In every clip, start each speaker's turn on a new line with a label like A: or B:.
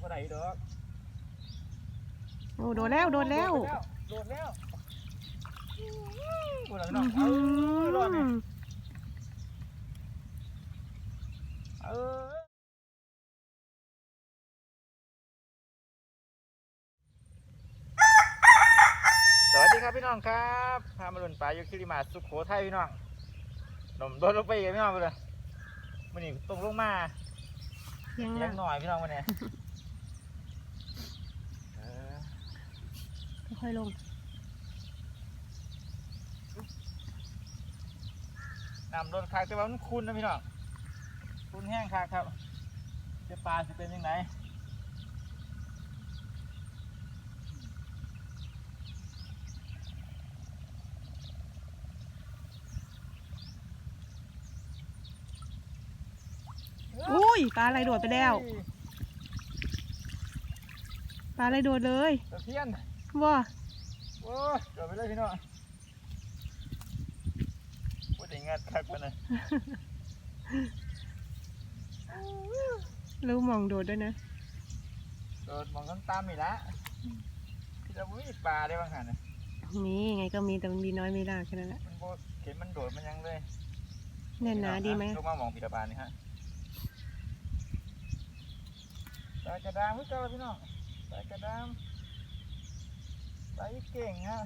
A: ว่าไหนดอก
B: โอ้โดนแล้วโดนแล้ว
A: โดนแล้วโดนแล้ว
B: อื้
A: เนาะ
B: อ
A: เอ
B: หื
A: อรอดเนี่ย
B: อ
A: เออสวัสดีครับพี่น้องครับพามาลุนปลาอยู่คิริมาสุโขทัยพี่น้องหนมโดนลงไปอีกพี่น้องไปเลยมันนี่ตรงลงมา
B: ยัง
A: เลี้
B: ล่ะ
A: ยงหน่อยพี่น้องวันนี้เออ
B: ค่อยๆลง
A: นำโดนคักแต่ว่ามันคุ้นนะพี่น้องคุ้นแห้งคักครับจะปลาจะเป็นยังไง
B: อุ้ยปลาอะไรโดดไปแล้ว ปลาอะไรโดดเลย
A: ตะเพียน
B: ว้า
A: โอ้ยโดดไปเลยพี่น้องพูดอย่างงัดคักปะนะ
B: รู้มองโดดด้วยนะ
A: โดดมองต้นตามนี่ละพี่จะวิ่งปลาได้บ้างหันนะ
B: มีไงก็มีแต่มันมีน้อยไม่มากแค่นั้นแหละ
A: มันโบเห็นมันโดดมันยังเลย
B: แน่นหนาดีไหม
A: ลงมามองพิดาบานนี่ฮะปลากระดามพี่เจ้าพี่น้องปลากระดาม ปลาอีเก่งฮะ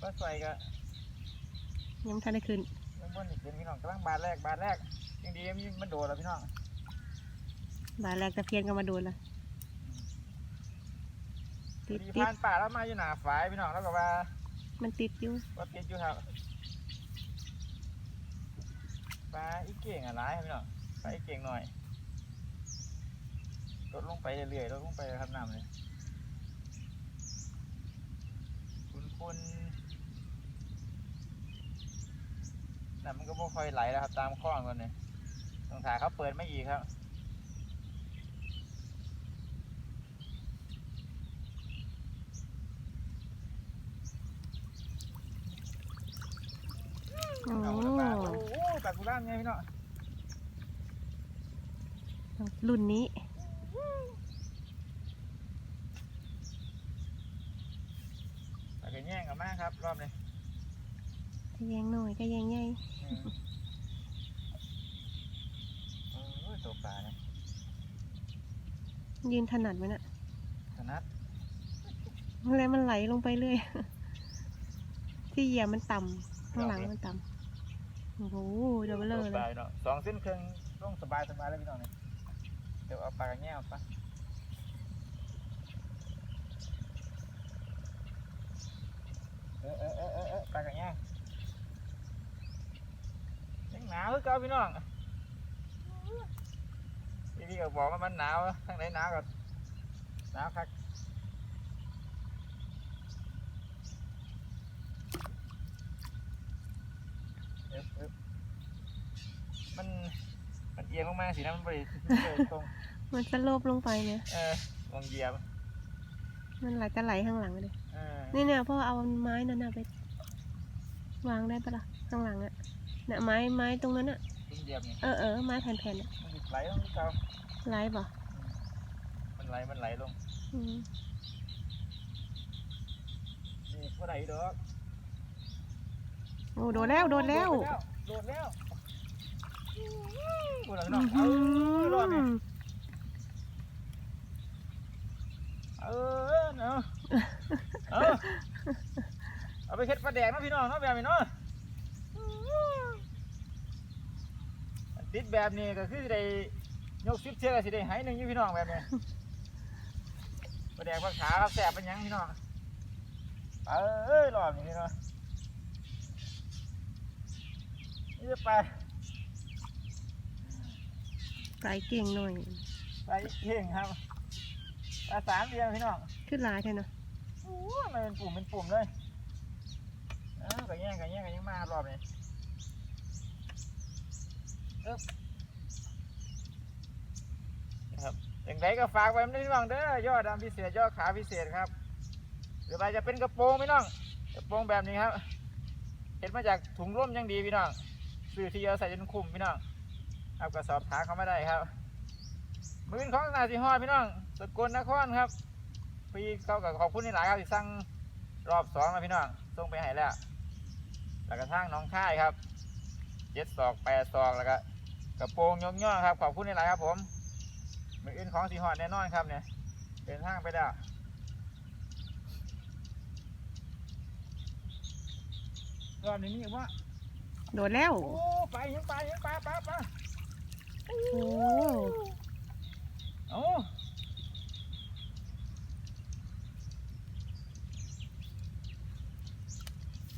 A: ปลาใส่กะ
B: ยังไม่ทันได้ขึ้น
A: ยังบนอีกเป็นพี่น้องกำลังบาทแรกบาทแรกยังดีมีมันโดดแล้วพี่น้อง
B: บาแรกตะเพียนก็มาโดนละติด
A: ดี
B: ติด
A: ผ่านป่าแล้วมาอยู่หนาฝายพี่น้องแล้วก็ว่า
B: มันติดอยู่
A: ว่าติดอยู่ครับปลาอีเก่งอะไรพี่น้องปลาอีเก่งหน่อยลดลงไปเรื่อยๆลดลงไปครับน้ำเลย คุณคุณน้ำมันก็ไม่ค่อยไหลแล้วครับ ตามคลองก่อนเนี่ยต้องถ่ายเขาเปิดไม่อีกครับ
B: โอ้
A: เอาละปลาโอ้โหปลากุล่ามไงพี่น้อง
B: รุ่นนี้
A: ปลา กระแย่งกันมากครับ รอบนี้
B: ก็แยงหน่อยก็แยงใหญ่
A: อืมโอ้ยตัวปลาเนี่ย
B: ยืนถนัดไหมน่ะ
A: ถนัด
B: แล้วมันไหลลงไปเรื่อย ที่เหยียบมันต่ำข้างหลังมันต่ำโอ้โหเดี๋ยวเบลอ
A: ตัว
B: เล
A: ปลายเนาะสองเส้นครึ่งต้องสบายสบายเลยพี่น้องเนี่ยเดี๋ยวเอาปลากระแย่งออกปะ เออเออเออเออเออปลากระแย่งยังหนาวคือเก่าพี่น้องพี่พี่ก็บอกว่ามันหนาวทั้งไหนหนาวก็หนาวคักเอ๊บเอ๊บมันมันเอียงลงมาสินะมันบริตรง
B: มันสโลบลงไปเนี่ย
A: เออวงเหยียบ
B: มันไหลจะไหลข้างหลังเลย
A: เออ
B: นี่เนี่ยพ่อเอาไม้นั่นน่ะไป วางได้ปะล่ะข้างหลังอะเนี่ยไม้ไม้ตรงนั้นอะ
A: วงเหยียบนี่
B: เออเออไม้แผ่นๆอะ
A: มันสิไหลลงที่เก่า
B: ไหลปะ
A: มันไหลมันไหลลง
B: อืม
A: นี่ว่าไหลดอก
B: โอ้โดนแล้วโดนแล้ว
A: โดดแล้วโดดแล้ว
B: อื้
A: เนาะ
B: อ
A: เอ
B: หื
A: อรอดเนี่ย
B: อ
A: เออเนาะ เออเอาไปเค็ดปลาแดกเนาะพี่น้องเนาะแบบนี้เนาะติดแบบนี้ก็คือสิได้ยกซิปเชือกก็สิได้หายหนึ่งอยู่พี่น้องแบบนี้ปลาแดกปลาขาครับแสบเป็นหยังพี่น้องเอ้ยรอบนี้พี่น้องนี่จะไป
B: ไก่เก่งหน่อย
A: ไปเข่งครับปลาสามเดียวพี่น้อง
B: ขึ้นหลายแท้เนาะ
A: โอ้ย มันเป็นปุ่มเป็นปุ่มเลยเออก็แย่งกันแย่งกันยังมารอบนี้เอ๊บนะครับอย่างไรก็ฝากไว้ไม่น้องเด้อยอดดำพิเศษยอดขาพิเศษครับ หรือว่าจะเป็นกระโปรงพี่น้องกระโปรงแบบนี้ครับเห็นมาจากถุงร่มยังดีพี่น้องซื้อที่เยอะใส่จนคุ้มพี่น้องครับก็สอบถาเขาไมาได้ครับ มือของนาสิฮอดพี่น้องสกลนครครับ พี่เขากับขอบคุณหลายๆครับที่สั่งรอบสองแล้วพี่น้องส่งไปให้แล้วแล้วก็ทางหน้องค่ายครับเจ็ดศอกแปดศอกแล้วก็กระโปรงยกย่อครับขอบคุณหลายๆครับ ผมมืออื่นของสีฮอดแน่นอนครับเนี่ยเดินทางไปแล้วรอบนี้นี่ว่า
B: โดดแล้ว
A: โอ้ไปยังไปยังไปไปไป
B: โอ้
A: โอ้อึ๊บ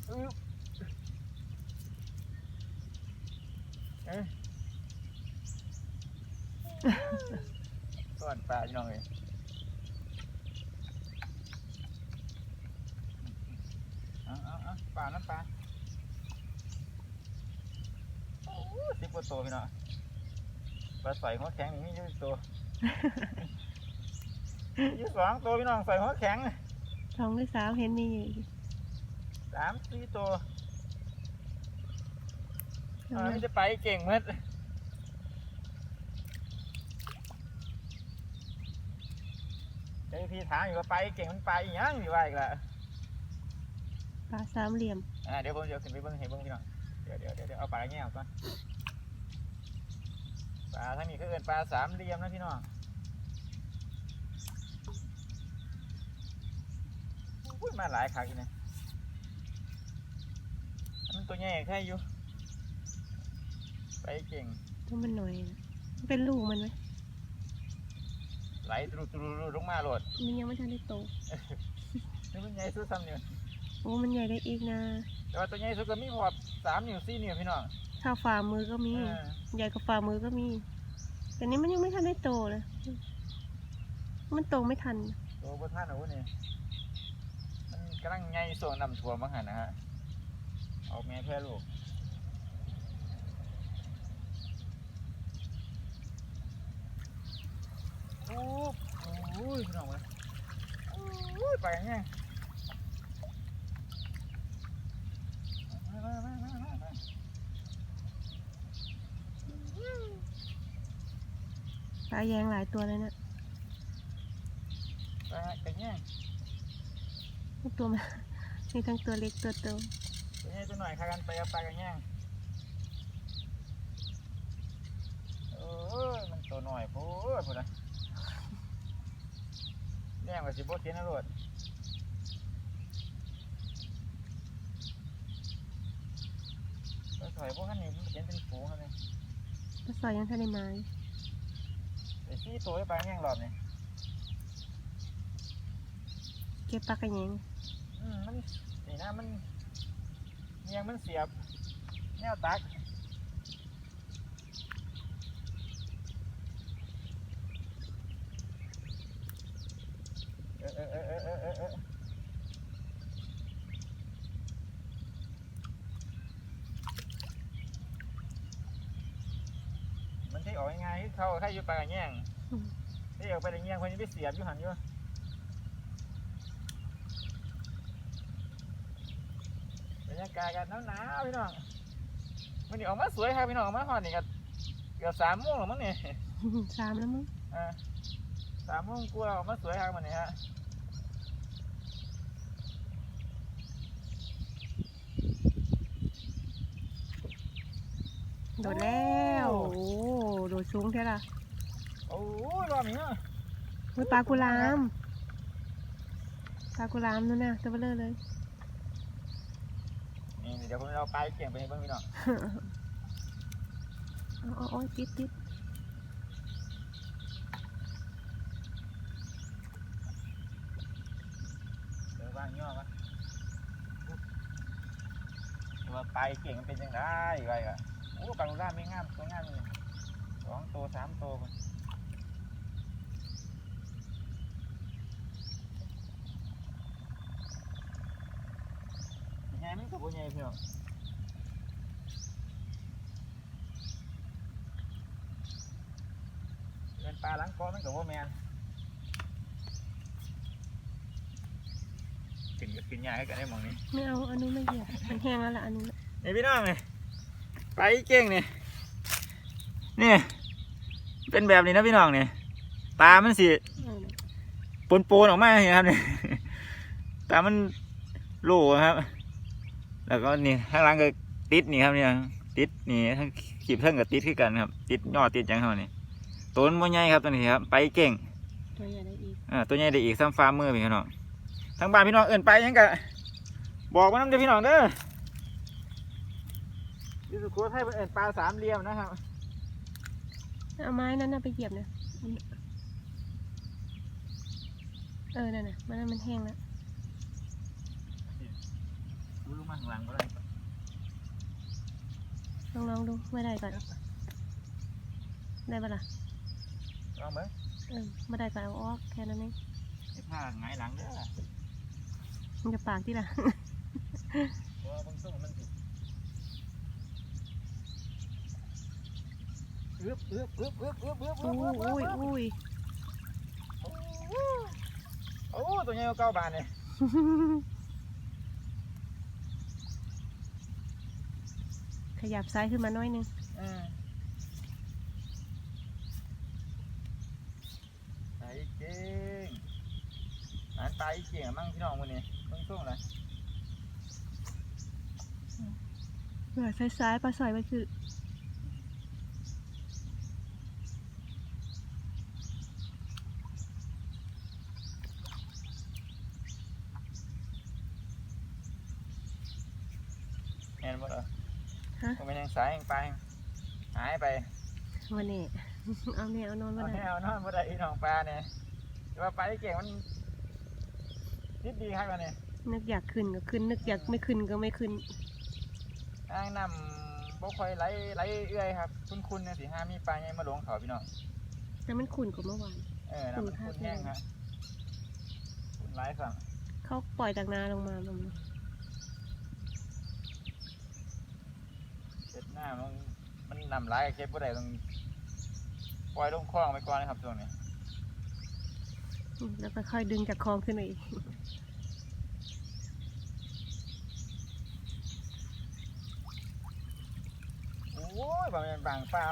A: เอ้ย ส่วัสดีปลาพี่น้องเลยเอาเอาเอาปลาน้ำปลาโอ้สิบกว่าตัวพี่น้องปลาใส่หัวแข็งนี่มีอยู่ตัวยี่สองตัวพี่น้องใส่หัวแข็ง
B: สองหรือสามเห็นมีอยู่
A: สามสี่ตัว
B: เอา
A: อ่า
B: มา
A: มันจะไปเก่งหมืดเฮ้ยพี่ถามอยู่ว่าไปเก่งมันไปอีกยังอยู่ว่าอีกละ
B: ปลาสามเหลี่ยม
A: อ่าเดี๋ยวผมจะขึ้นไปเบิ้งให้เบิ้งพี่น้องเดี๋ยวเดี๋ยวเดี๋ยวเดี๋ยวเอาปลาแง่ออกก่อนปลาทั้งนี้ก็เอินปลาสามเหลี่ยมนะพี่น้องอุ้ยมาหลายครั้งอยู่นะมัน ตัวใหญ่แค่อยู่ ไปเก่ง
B: ตัวมันหน่อยนะมันเป็นลูกมันไหม
A: ไหลตรุตรุลงมาโหลด
B: มันยังไม่ทันได้โต
A: นี่มันใหญ่สุดซ้ำเนี่ย
B: โอ้ มันใหญ่ได้อีกนะ
A: แต่ว่าตัวใหญ่สุดก็มีพอสามนิ้วสี่นิ้วพี่น้อง
B: เท่าฝ่ามือก็มี
A: เออ
B: ใหญ่กว่าฝ่ามือก็มี แต่นี้มันยังไม่ทันได้โตเลย มันโตไม่ทัน
A: ตัวบนท่านเอาวุ้นี่มันกำลังใหญ่ส่วนนำถั่วมังหันนะฮะ ออกแม่แพร่ลูกโอ้โหพี่น้องเลยโอ้ยไปยังไงมามามามามามา
B: ปลาแยงหลายตัวเลยนะ
A: ไปกันยัง
B: ตัวมันมีทั้งตัวเล็กตัวโต
A: ตัวใหญ่ตัวหน่อยค่ะกันไปเอาไปกันยังโอ้ยมันตัวหน่อยโพูดพูดนะแน่กว่าสิบโบเทียนนะโรดไปถอยพวกขันนี้มันเขียนเป็นฝูงเลย
B: ปลาสอยยังทันได้มาอยู่
A: ไอ้ที่ตัวไปยังหลอดเนี่ย
B: เก็บปลากระแยง
A: อืมมันนี่นะมันเนียงมันเสียบแนวตักเออเออเออเออเออเออเออมันที่ออกยังไงคือเขาใครอยู่ปลากระแยง
B: อืม
A: ที่ออกไปในแยงคนนี้ไปเสียบอยู่หันอยู่ รรยากาศกันหนาวๆพี่น้องมันนี่ออกมาสวยครับพี่น้องออกมาหอดนี่ก็เกือบสามโมงแล้วมั้งเนี่ย
B: สามแล้วมั้ง
A: อ่าสามโมงกว่าออกมาสวยครับมันนี่ฮะ
B: โดดแล้วโอ้โดดสูงเท่าไหร่
A: โอ้ยรอบนี้เนาะ
B: โอ้ยปลากุลามปลากุลามนู่นน่ะตัวเบลอเลย
A: นี่เดี๋ยวผมจะเอาไปเกี่ยงไปให้เบิ่งพี่น้อง
B: เอาเอาเอาติดติด
A: เดี๋ยวว่างย่อมาว่าไปเก่งมันเป็นยังไงไรกะโอ้ปลาลูล่าไม่งามตัวงามเลยสองตัวสามตัวพุ่นให ญ่มันก็บ่ใหญ่พี่น้องเป็นปลาหลังก้อนมันก็บ่แมนกินก็กินยากให้กันได้หมองนี้
B: ไม่เอาอันนู้นไม่เหยียบมันแห้งแล้วล่ะอันนู้นน่ะ
A: นี่พี่น้องเลยไปเก่งเนี่ยนี่เป็นแบบนี้นะพี่น้องเนี่ยตามันสิ
B: เออ
A: ปนโปนๆออกมาอย่างนี้ครับเนี่ยตามันโล่ครับ แล้วก็นี่ข้างหล่างก็ติดนี่ครับเนี่ยติดนี่ทั้งขีบเท่งกับติดขึ้นกันครับ ติดยอดติดหยังเขานี่ต้นมันใหญ่ครับตัวนี้ครับ ไปเก่ง
B: ตัวใหญ่ได้อีก
A: อ่าตัวใหญ่ได้อีกซ้ำฟ้ามือพี่น้องทั้งบ้านพี่น้องเอื่นไปหยังกะบอกมาน้ำเด้อพี่น้องเด้อที่สุโขทัยเป็นเอื่นปลาสามเหลี่ยมนะครับ
B: เอาไม้นั้นน่ะไปเหยียบนะเออนั่นน่ะมันมันแห้งแล้ว
A: รู้ลูกมาข้างหลังก็ได้
B: ลองลองดูไม่ได้ก่อนได้ปะล่ะ
A: ลองเบิ้ง
B: เออไม่ได้ก็เอ ขยับซ้ายขึ้นมาหน้อยหนึง
A: อืมไปเก่งอันไปเก่งอะมั่งพี่น้องวันนี้เบางส่งเลย
B: เออซ้ายซ้ายๆปลาสอยมันคือ
A: เห็นหมดเหรอ
B: ฮะ
A: ผมเป็นยัง สายยังไป หายไป
B: วันนี้ เอาเนี่ยเอานอน
A: เอา
B: มาได้
A: แนวนอนบ่ได้อีน้องปลาเนี่ยแต่ว่าไปเก่งมันนิดดีครับวันนี้
B: นึกอยากขึ้นก็ขึ้น นึกอยากไม่ขึ้นก็ไม่ขึ้น
A: อ้างน้ำบ่ค่อยไหลไหลเอื้อยครับ คุณคุณเนี่ยสิห้ามีปลาใหญ่มาหลงเขาพี่น้อง
B: แต่มันขุ่นกว่าเมื่อวาน
A: เออน้ำมัน
B: คุณ
A: คุณ
B: ค่ะ
A: แห้งครับคุณไหลสั่ง
B: เขาปล่อยจากนาลงมาแบบนี้
A: เช็ดห น้ามันมันนำไหลายเก็บบ่ได้ต้องปล่อยลงคลองไปก่อนนะครับช่วงนี้
B: อืมแล้วก็ค่อยดึงจากคลองขึ้นมาอีก
A: โอ้ยบางเป็นบางเปล่า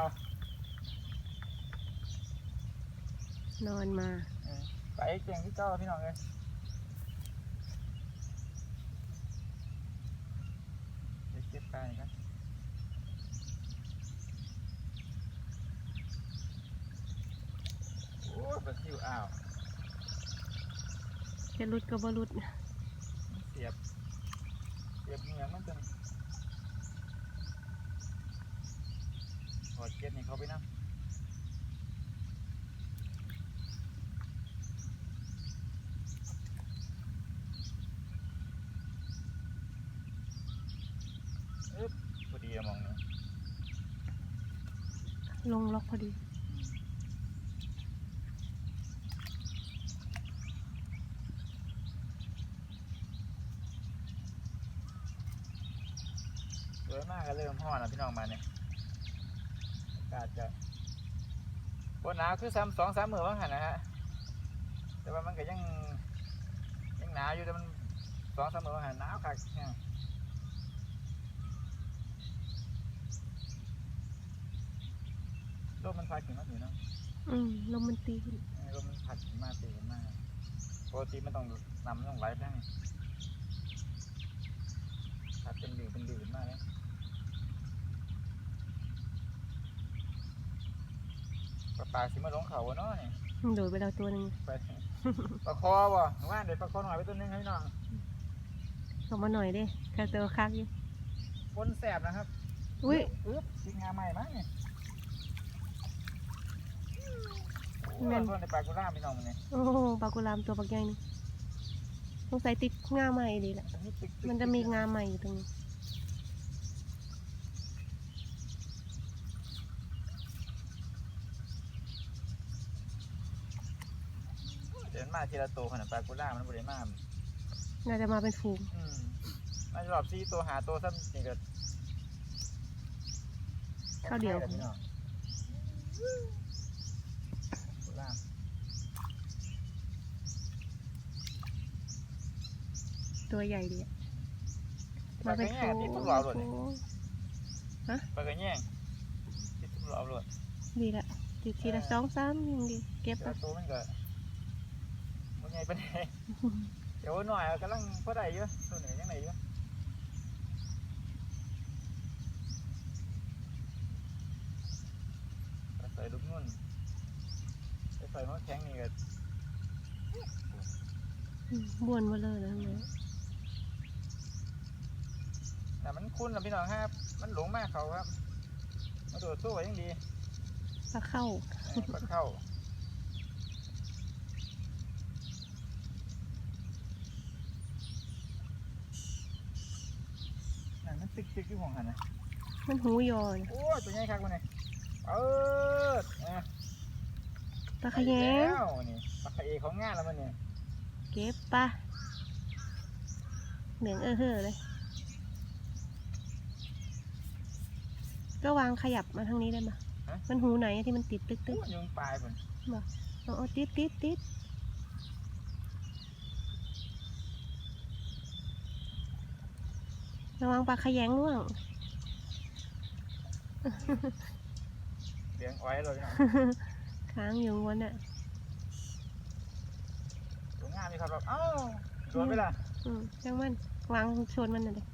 A: น
B: อนมา
A: เออไปเก่งที่เก้าพี่น้องเลยเดี๋ยวเก็บปลาอีกครับโอ้ยปลาซิว อ้าว
B: จะรุดก็บ่รุด
A: เสียบ เสียบเหงือกมันจนถอดเก็บนี่เขาไปนะอึ๊บพอดีอะมองเนี่ย
B: ลงล็อกพอดี
A: สวยมากก็เริ่ม ห่อนแล้วพี่น้องมาเนี่ยอากาศจะบนหนาวคือซ้ำสองสามมือบ้างหันนะฮะแต่ว่ามันก็ยังยังหนาวอยู่แต่มันสองสามมือบ้างหันหนาวคักแห้งลมมันพัดขึ้นมาอยู่เนาะ
B: อืมลมมันตีขึ้น
A: เออลมมันพัดขึ้นมาตีขึ้นมาปกติมันต้องนำมันต้องไหลไปทางนี้พัดเป็นดิวเป็นดิวขึ้นมาเลย ปลาปลาสิมาลงเขาวะเนาะนี่
B: โดดไปแล้วตัวหนึ่ง
A: ไปปลาคอบ่ว่านเด็ดปลาคอหน่อยไปตัวหนึงให้พี่น้อง
B: ออกมาหน่อยเด้แค่ตัวคักอยู่
A: ปนแสบนะครับ
B: อุ้ย
A: อึ๊บกินงาใหม่มั้งเนี่ย
B: แม่
A: แม่
B: น
A: นในปลากุล่าพี่น้องมันเนี่ย
B: โอ้โหปลากุลามตัวปักใหญ่นี่สงสัยติดง่าใหม่ดีแหละมันจะมีงาใหม่อยู่ตรงนี้
A: เดินมา ทีละตัวขนาดปลากุล่ามันบริมา
B: น่าจะมาเป็นฝูง
A: อืมมันรอบซีตัวหาตัวซ้ำนี่ก็
B: ข้าวเดียว
A: ใช่แหละพี่น้องกุล่า
B: ตัวใหญ่ดีอะ
A: ปลา
B: มาเป็
A: ก
B: น
A: ระแย
B: ฝู
A: ง
B: ง
A: ติดทุกรอบเลย
B: ฝูง
A: ปลากระแยงติดทุกรอบเลย
B: ดีละติดทีทีละสองสามยังดีเก็บ
A: แต่
B: ไป
A: ตัวมันก็มัน ใหญ่ปานใดเดี๋ยวหน่อยกำลังพอได้อยู่ตัวนี้ยังไงอยู่ใส่ลูกนุ่นใส่หัวแข็งนี่ก็
B: อืมบ้วนมาเลยนะเนี่ย
A: แต่มันคุ้นนะพี่น้องครับ มันหลงมากเขาครับ มาโดดสู้ไว้ยังดี
B: ปลาเข้า
A: เออปลาเข้านั่นมัน ติ๊กติ๊กอยู่ของหันนะ
B: มันหูยอนะ
A: โอ้ยตัวใหญ่ครับวันนี้เออเออ
B: ปลาขยง
A: แล้วนี่ปลาขะเอของงานแล้วมันเนี่ย
B: เก็บปะเหลืองเออเฮ้อเลย ก็วางขยับมาทางนี้ได้ไหมมันหูไหนที่มันติดตึกตึ
A: โอ้
B: ก
A: ยยุงปลายผม
B: เอาเอาติดติดติด ระวังปลาขยงร่วง
A: เลี้ยงอ้อยเลยพี่น้อง
B: ค้างอยู่วนอะ
A: ตัวงานนี่ครับแบบเอ้าโดนไปละ
B: อืมจังมันวางชนมันน่ะเลย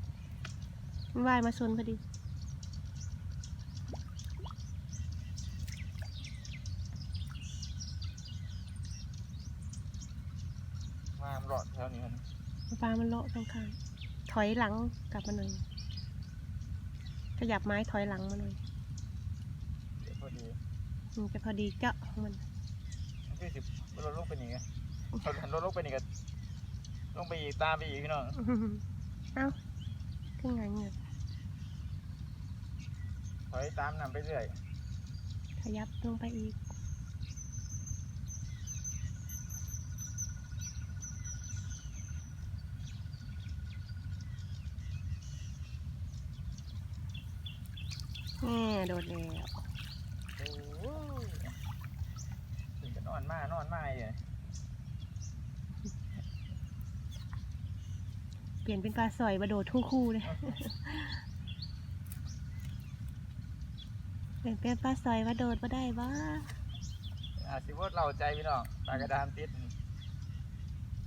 B: มันว่ายมาชนพอดี
A: มามันหลอดแถวนี้ครับ
B: ปลามันเลาะตรงข้าง ถอยหลังกลับมาหน่อย ขยับไม้ถอยหลังมาหน่อย
A: เดี๋ยวพอดี
B: มันจะพอดีเจาะของมัน
A: มันคือสิบรถลงไปนี่ไงรถรถลงไปนี่ก็ลงไปอีกตามไปอีกพี่น้อง
B: เอ้าขึ้นไงเงี้ย
A: ถอยตามนำไปเรื่อย
B: ขยับลงไปอีก แง่ โดดแล้ว
A: โอ้ยถึงจะนอนมานอนมาเลย
B: เปลี่ยนเป็นปลาสอยมาโดดคู่คู่ๆเลยเปลี่ยนเป็นปลาสอยมาโดดมาได้บ้า
A: อาสิวดเราใจพี่น้องปลากระดานติด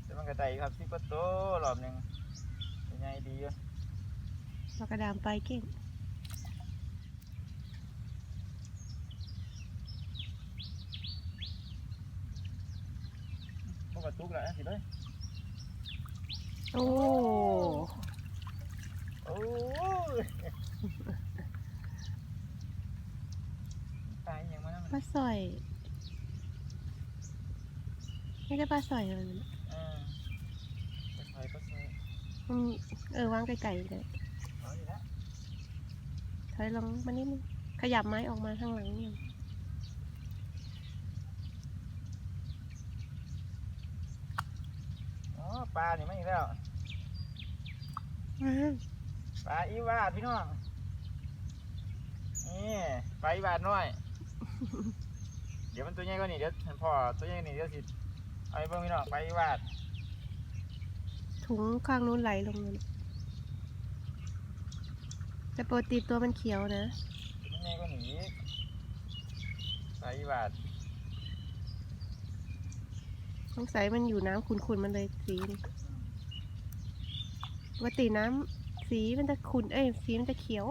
A: แต่มันกระไดครับสิบประตูรอบหนึ่งเป็นไงดีอยู่
B: ปลากระดามไปเก่ง
A: พวกกระตุกแล้วสิเลย
B: โอ้
A: โอ้ยตายยังมานั่น
B: ปลาสอยไม่ใช่ปลาสอยเลย
A: เออไปใส่ก็ใส่
B: อืมเออวางไกลๆเลย
A: เอาอยู่แล้ว
B: ถอยลงมานิดนึงขยับไม้ออกมาข้างหลังเนี่ย
A: อ๋อ ปลานี่มาอีกแล้ว
B: อ้าว
A: ปลาอีวาดพี่น้องนี่ปลาอีวาดน้อย เดี๋ยวมันตัวใหญ่กว่านี้เดี๋ยวฉันพอตัวใหญ่กว่านี่เดี๋ยวสิเอาไปเบิ่งพี่น้องปลาอีวาด
B: ถุงข้างนู้นไหลลงเลยแต่ปกติตัวมันเขียวนะ
A: ตัวใหญ่กว่านี้อีกปลาอีวาด
B: สงสัยมันอยู่น้ำขุ่นๆมันเลยสีนี่ปกติน้ำสีมันจะขุ่นเอ้ยสีมันจะเขียว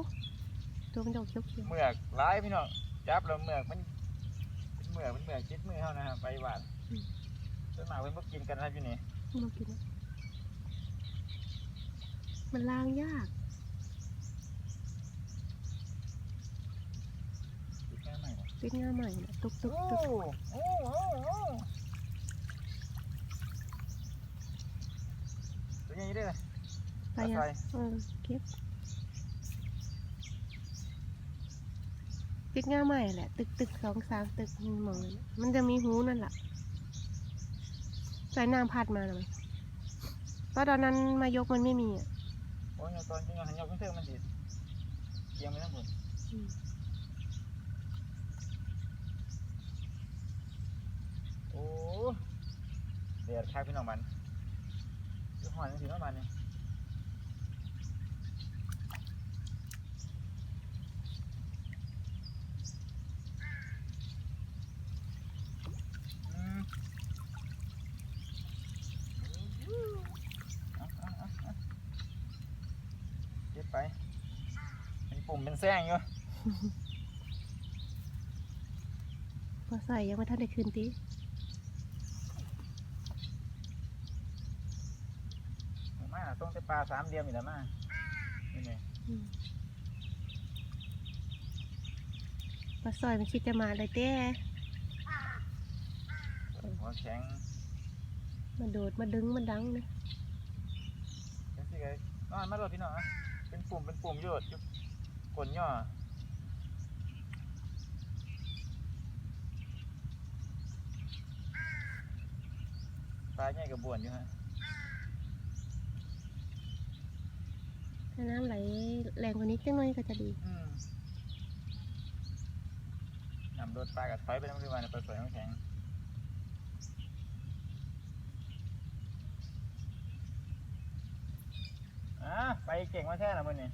B: ตัวมันจะออกเขียวเขียว
A: เมือกหลายพี่น้องจับแล้วเมือกมันเป็นเมือกเป็นเมือกจิตมือเท่านะครับปลาอีวาดส่วนมากเพิ่นบ่กินกันนะอยู่นี่
B: ๆมากินนะมันล้างยาก
A: กินแค่ไหนวะ
B: เป็นงาใหม่นะตุกตุก
A: โอ้
B: ตุก
A: โอ้โอ้โอ้ตัว ใหญ่เด้อ
B: ไปอะ
A: ใส่
B: เออเก็บติดง่าใหม่แหละ ตึกตึกสองสามตึกมีหมองเลยนะมันจะมีหูนั่นแหละสายน้ำพัดมาเลยเพราะตอนนั้นมายกมันไม่มีอะ
A: โอ้ยตอนจริงหันยกขึ้นเทิงมันดิเอียงไปทั้งหมด
B: อืม
A: โอ้เดือดคักพี่น้องมันยู หอนสิประมาณนี้ไปเป็นปุ่มเป็นแซงอยู่
B: พอใส่ยังไม่ทันได้คืนตี
A: ต้องแต่ปลาสามเหลี่ยมอีกแล้วมานี่ไง
B: อืมพอซอยมันคิดจะมาเลยเต้
A: หัวแข็ง
B: มาโดดมาดึงมาดังเลย
A: เป็นสิไงนอนมาโดดพี่น้องอะเป็นปุ่มเป็นปุ่มโยดอยู่กลนย่อปลาใหญ่กับบวนอยู่ฮะ
B: ถ้าน้ำไหลแรงกว่านี้จังหน่อยก็จะดี
A: อืมนำรถปลากับถอยไปน้ำคือวันปลาสวยน้ำแข็งอะไปเก่งมาแท้ละมึงนี่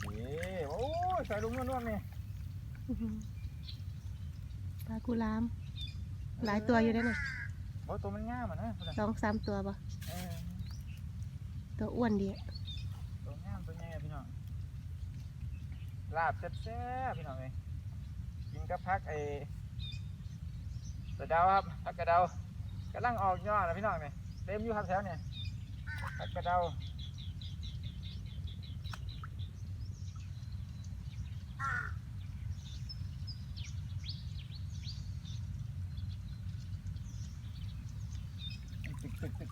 A: เย้โอ้ยใส่ลุงนุ่มๆนี่
B: อื้อหือปลากุลาม หลายตัวอยู่ได้น่ะ
A: โอ้ตัวมันง่ามอะนะพุ่นน่ะ
B: สองสามตัวปะ
A: เออ
B: ตัวอ้วนดีอะ
A: ตัวง่ามตัวใหญ่อะพี่น้องลาบแซ่บๆพี่น้องเลยกินกับพักไอ้สะเดาครับพักกระเดากำลังออกยอดนะพี่น้องเนี่ยเต็มอยู่ครับแถวเนี่ยพักกระเดา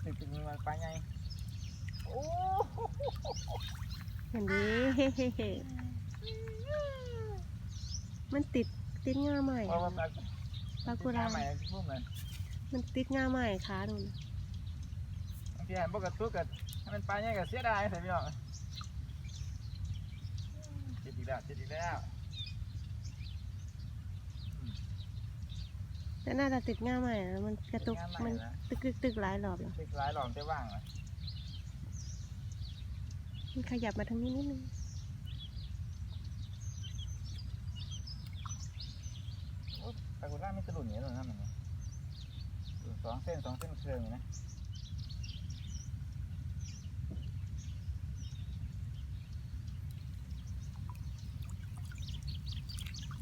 A: ตึกตึกตึกตึกตึกมันปลาใหญ่โอ้โห
B: เห็นดีเฮ้เฮ้เฮ้มันติดติดง่าใหม่
A: เพราะว่าปลา
B: ปลากุลาม
A: ใหม่พวกมัน
B: มันติดง่าใหม่ขาหนูนะ
A: บางทีหันพวกกระตุกกับให้มันปลาใหญ่กับเสียดายใส่พี่น้องเจ็ดอีกแล้วเจ็ดอีกแล้ว
B: แต่น่าจะติดง่าใหม่นะมันกระตุก
A: งานให
B: มั
A: ม่
B: น
A: นะ
B: ตึกตึกตึกหลายรอบแล้ว
A: ติดร้ายหลอมจะว่างเลย
B: มันขยับมาทางนี้นิดนึง
A: ปลากุล่าไม่สะดุดอย่างนี้หรอกนะมันเนี่ยสองเส้นสองเส้นเครื่องอยู่นะ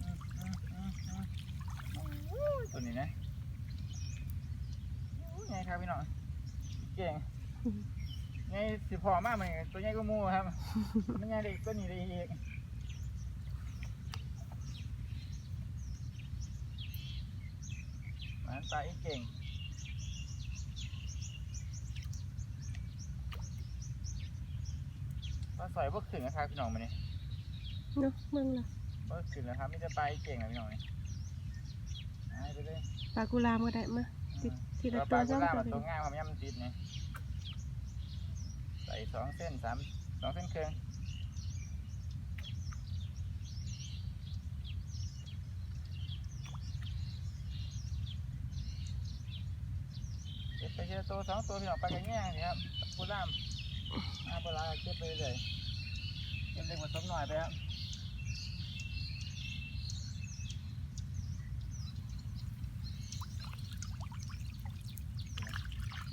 A: อืมอืมอืมอืมโอ้ยตัวนี้นะโอ้ยไงครับพี่น้องเก่ง ไง สิพอมากมันตัวใหญ่ก็มูครับ มันใหญ่เด็กตัวนี้ได้อีกมันตายอีกเก่งว่าสอยพวกถึงนะครับพี่น้องมาเนี่ย
B: เนาะมึงล่ะ
A: พวกถึงนะครับไมแต่จะไปลาอีกเก่งนะพี่น้องเนี่ยหายไปเลย
B: ปลากุลามก็ได้มาติดทีละ
A: ปลา
B: ตัว
A: กุล่า
B: สองตัว
A: มันตัวง่ายความย่ำมันติดเนี่ยใส่สองเส้นสามสองเส้นครึ่งเก็บไปเจอตัวสองตัวพี่น้องไปกันแง่นี่ครับปูล่ามอาปลาเก็บไปเลยเก็บเล็กผสมหน่อยไปครับ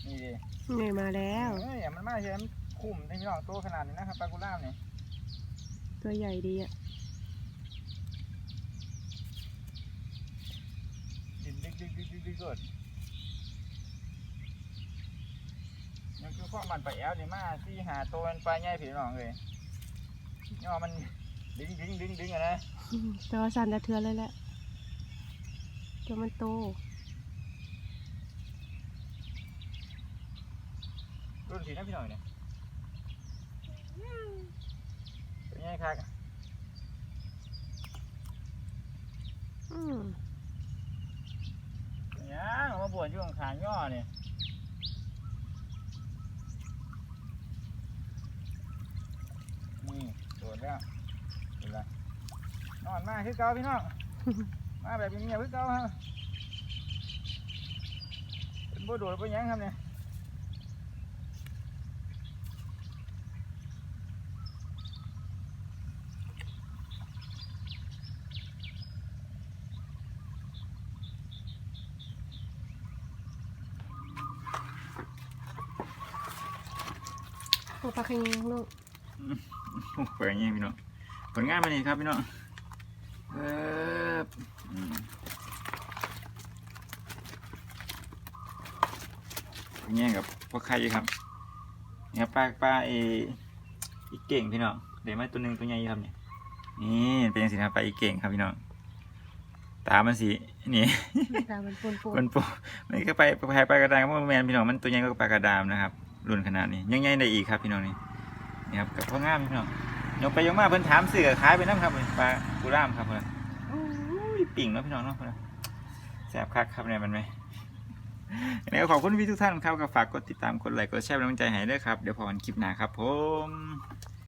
A: นี่ดิ
B: เหนื่อยมาแล้ว
A: เอ้ยอย่ามันมาเห็น คุ้มที่พี่น้องตัวขนาดนี้นะครับปลากุล่ามเนี่ย
B: ตัวใหญ่ดีอะ
A: ดินดึกดึกดึกดึกดึกกดยังคือข้อมันไปแอลนี่มาที่หาตัวมันปลาใหญ่พี่น้องเลยย่อมันดึงดึงดึงดึงอะนะ
B: ตัวสั่นสะเทือนเลยแหละตัวมันโต
A: รุ่นสีนะพี่หน่อยเนี่ย เป็นไงครับ
B: อืม
A: เป็นยังเอามาบวชอยู่ข้างๆย่อเนี่ยนี่ตรวจแล้วเห็นละนอนมาคือเก่าพี่น้อง มาแบบเงียบๆคือเก่าฮะเป็นบ่โดดบ่หยังครับเนี่ย
B: ตัวปลาขยิงลูก
A: โอ้เปิดอย่างนี้พี่น้องผลงานมานี่ครับพี่น้องเอออืมแย่งกับพวกใครอยู่ครับนี่ครับปลาปลาเออีเก่งพี่น้องเดี๋ยวมาตัวหนึ่งตัวใหญ่ครับเนี่ยนี่เป็นยังสิครับปลาอีเก่งครับพี่น้องตามันสีนี่
B: ตามันปูนปู
A: มันปูมันก็ไปไปไปปลากระดามก็แมนพี่น้องมันตัวใหญ่ก็ปลากระดามนะครับ รุ่นขนาดนี้ยังไงได้อีกครับพี่น้องนี่นี่ครับกับพ่องามพี่น้องยกไปยกมาเพิ่นถามเสือขายไปน้ำครับปลากุรามครับเพื่อนปิ่งเนาะพี่น้องเนาะเพื่อนแซ่บคักครับเนี่ยมันไหมยังไงขอบคุณพี่ทุกท่านครับก็ฝากกดติดตามกดไลค์กดแชร์เป็นกำลังใจให้ด้วยครับ เดี๋ยวพอกันคลิปหน้าครับผม